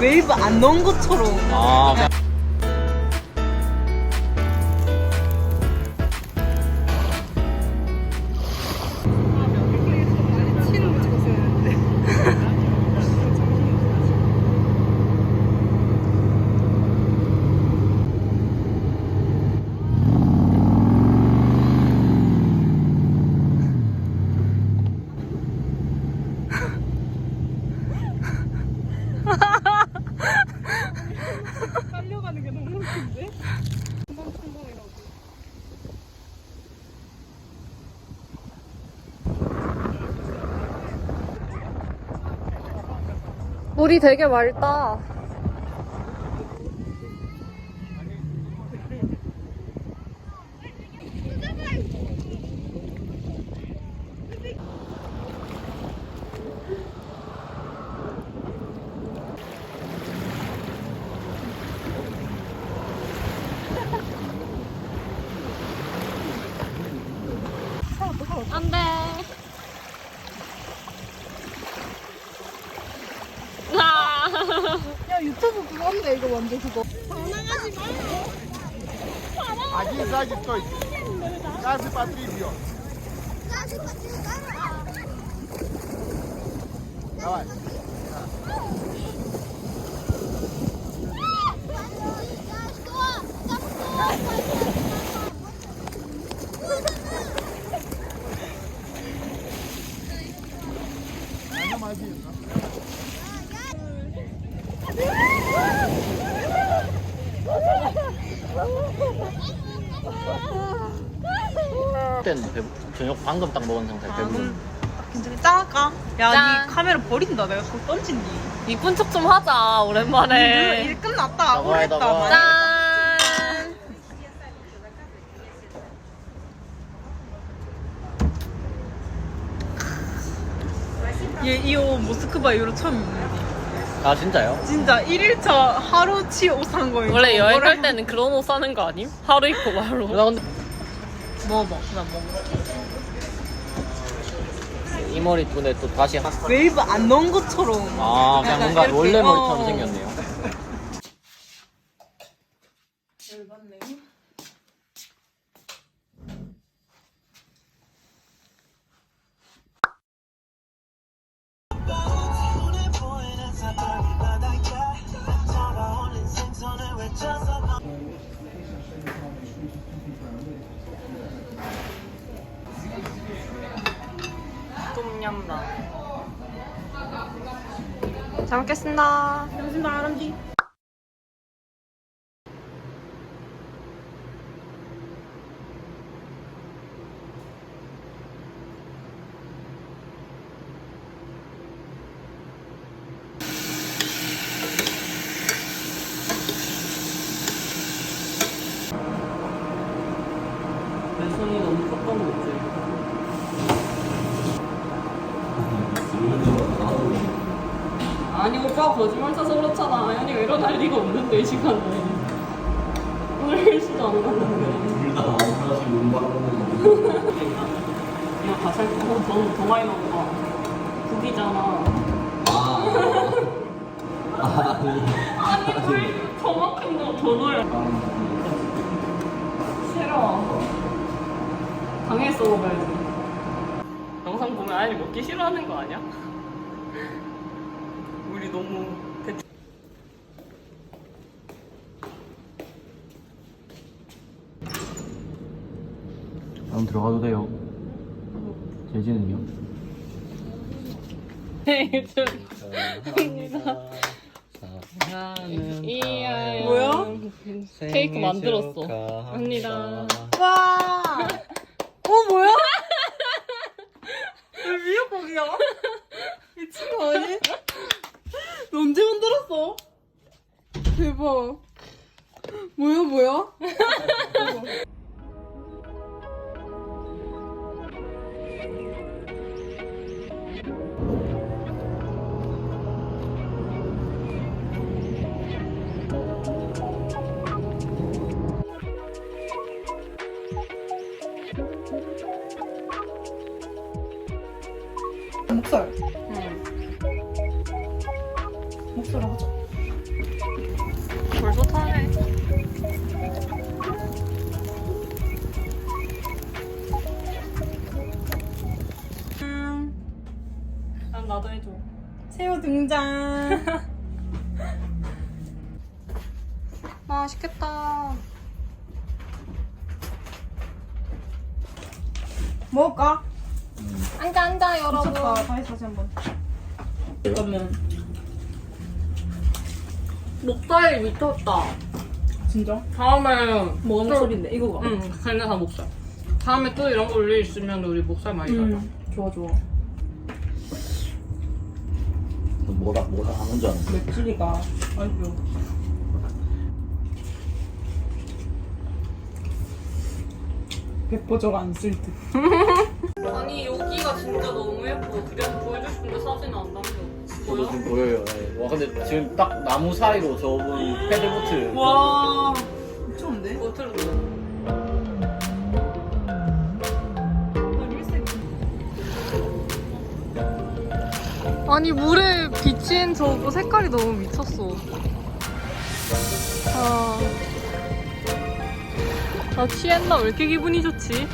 웨이브 안 넣은 것처럼. 아, 물이 되게 맑다. 안 돼. 아. 야 유튜브 그거 한다 이거 완전 그거 전화하지 마 Aqui sai de dois. Cássio e Patrício. Vai, vai. Ainda mais isso, né? 때는 배부, 저녁 방금 딱 먹은 상태 배부른. 괜찮아? 야, 짠. 니 카메라 버린다. 내가 그거 던진디. 이쁜 척 좀 하자 오랜만에 일 끝났다. 나가, 오랬다. 나가. 많이. 짠 얘 이옷 모스크바 이후로 처음 입는디. 아 진짜요? 진짜 1일차 하루치 옷 산 거예요. 원래 여행 갈 때는 그런 옷 사는 거 아님? 하루 입고 바로 나 근데 먹어봐. 그냥 먹어. 이 머리 근데 또 다시 한. 웨이브 안 넣은 것처럼. 아 그냥 약간 뭔가 이렇게, 원래 머리처럼 어. 생겼네요. 열받네. 똠얌라. 잘 먹겠습니다 말 하는지? 내 손이 너무 컸던 거지. 아니 오빠 거짓말 쳐서 그렇잖아. 아연이가 일어날 리가 없는데 이 시간에. 오늘 헬스도 안 갔는데. 둘다 하나씩 운반하는 이거 다살 더, 더, 더 많이 먹어. 국이잖아. 아, 아니 왜 저만큼 더 더 넣어요 싫어. 당해서 먹어야지. 영상 보면 아연이 먹기 싫어하는 거 아니야? 우리 너무 대충 그럼 들어가도 돼요. 재진은요? 생일 축하합니다 이야 뭐야? 케이크 만들었어 합니다 와. 어 뭐야? 왜 미역국이야? 미친 거 아니? 너 언제 만들었어? 대박. 뭐야 뭐야? 목살. 응. 목소리 하자. 벌써 타네. 음. 난 나도 해줘. 새우 등장. 아, 맛있겠다. 먹을까? 음. 앉아 앉아 여러분. 맛있다. 다시 다시 한 번. 그러면 목살 미쳤다. 진짜? 다음에 뭐가 또- 목소리인데 이거가. 응, 걔네 다 목살. 다음에 또 이런 거 올릴 있으면 우리 목살 많이 사자. 응. 좋아 좋아. 뭐라 뭐라 하는 줄 아는 맵찔이가 아이고. 백보저가 안쓸 듯. 아니 여기가 진짜 너무 예뻐. 그래서 보여주고 싶은데 사진 안 담겨. 저도? 지금 보여요. 네. 와 근데 지금 딱 나무 사이로 저분 패들보트 와 미쳤는데? 어떻게 아니 물에 비친 저거 색깔이 너무 미쳤어. 아, 나 취했나? 왜 이렇게 기분이 좋지?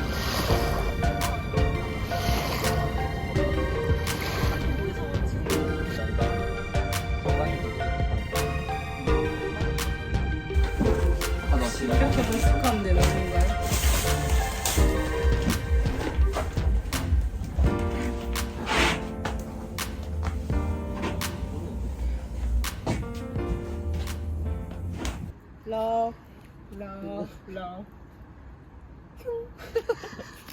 Love, love, love.